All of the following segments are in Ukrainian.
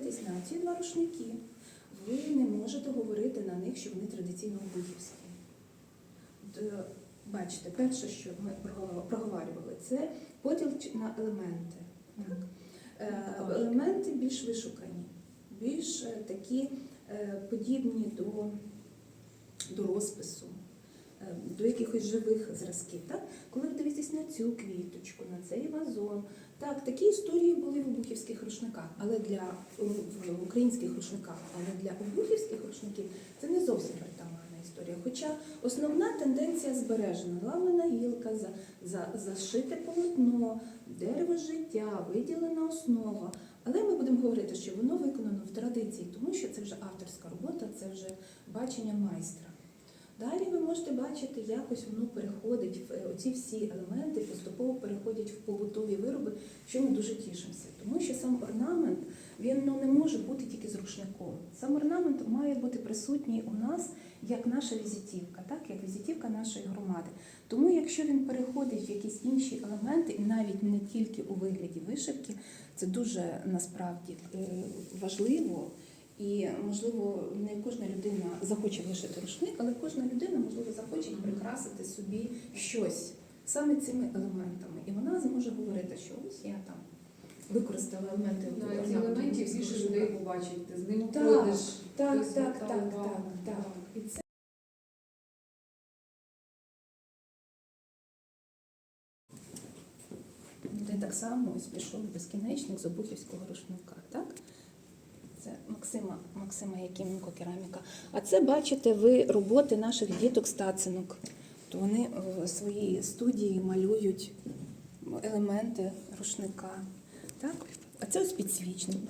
дивитесь на ці два рушники, ви не можете говорити на них, що вони традиційно обухівські. Бачите, перше, що ми проговорювали, це поділ на елементи. Так. Е, Елементи більш вишукані, більш е, такі е, подібні до, до розпису, е, до якихось живих зразків. Так? Коли ви дивитесь на цю квіточку, на цей вазон, так, такі історії були в обухівських рушниках, але для в українських рушниках, але для обухівських рушників це не зовсім притаманна історія. Хоча основна тенденція збережена: ламана гілка, за, за, зашите полотно, дерево життя, виділена основа. Але ми будемо говорити, що воно виконано в традиції, тому що це вже авторська робота, це вже бачення майстра. Далі ви можете бачити, якось воно переходить в е, оці всі елементи, поступово переходять в побутові вироби, що ми дуже тішимося. Тому що сам орнамент він ну, не може бути тільки з рушником. Сам орнамент має бути присутній у нас як наша візитівка, так як візитівка нашої громади. Тому, якщо він переходить в якісь інші елементи, і навіть не тільки у вигляді вишивки, це дуже насправді е, важливо. І можливо, не кожна людина захоче вишити рушник, але кожна людина, можливо, захоче прикрасити собі щось саме цими елементами. І вона зможе говорити, що ось я там використала елементи ці елементів більше людей побачить, ти з ним Так, ходиш. Так, так, так, увагу. так, так. І це Де так само ось пішов безкінечник з обухівського рушника, так? Це Максима, Максима Якименко кераміка. А це бачите ви роботи наших діток стацинок. То вони в своїй студії малюють елементи рушника. Так? А це ось підсвічник.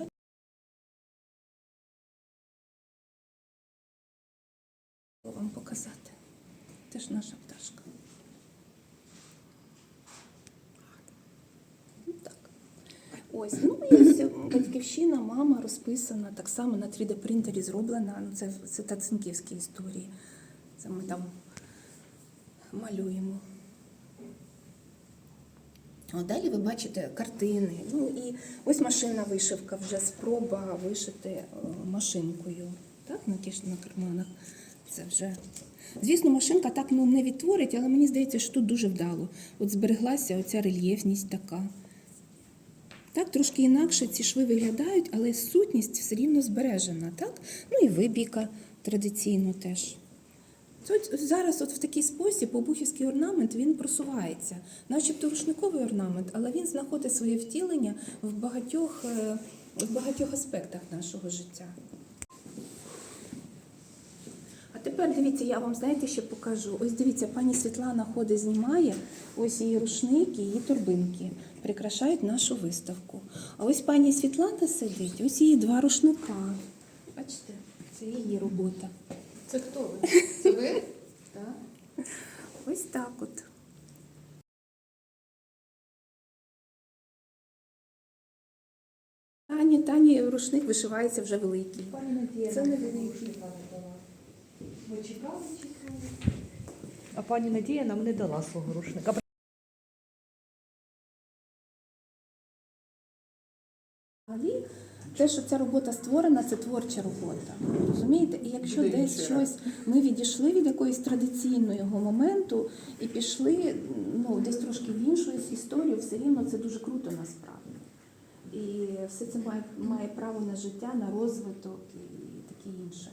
вам показати. Теж наша пташка. Ну, Так. Ось, ну і ось батьківщина, мама розписана, так само на 3D-принтері зроблена. Ну, це, це тацинківські історії. Це ми там малюємо. А далі ви бачите картини. Ну і ось машинна вишивка, вже спроба вишити е, машинкою. Так, на ті на карманах. Це вже. Звісно, машинка так ну, не відтворить, але мені здається, що тут дуже вдало. От збереглася оця рельєфність така. Так, трошки інакше ці шви виглядають, але сутність все рівно збережена. Так? Ну і вибійка традиційно теж. От зараз от в такий спосіб обухівський орнамент він просувається, начебто рушниковий орнамент, але він знаходить своє втілення в багатьох, е, в багатьох аспектах нашого життя. А тепер дивіться, я вам знаєте, що покажу. Ось дивіться, пані Світлана ходить, знімає ось її рушники, її торбинки прикрашають нашу виставку. А ось пані Світлана сидить, ось її два рушника. Бачите, це її робота. Це хто ви? Це ви? Так. Ось так от. Тані, Тані рушник вишивається вже великий. Це не великий. Ви чекали, чекали? А пані Надія нам не дала свого рушника. Взагалі, те, що ця робота створена, це творча робота. Розумієте? І якщо Буде десь щось ми відійшли від якоїсь традиційного моменту і пішли ну, десь трошки в іншу історію, все рівно це дуже круто насправді. І все це має, має право на життя, на розвиток і таке інше.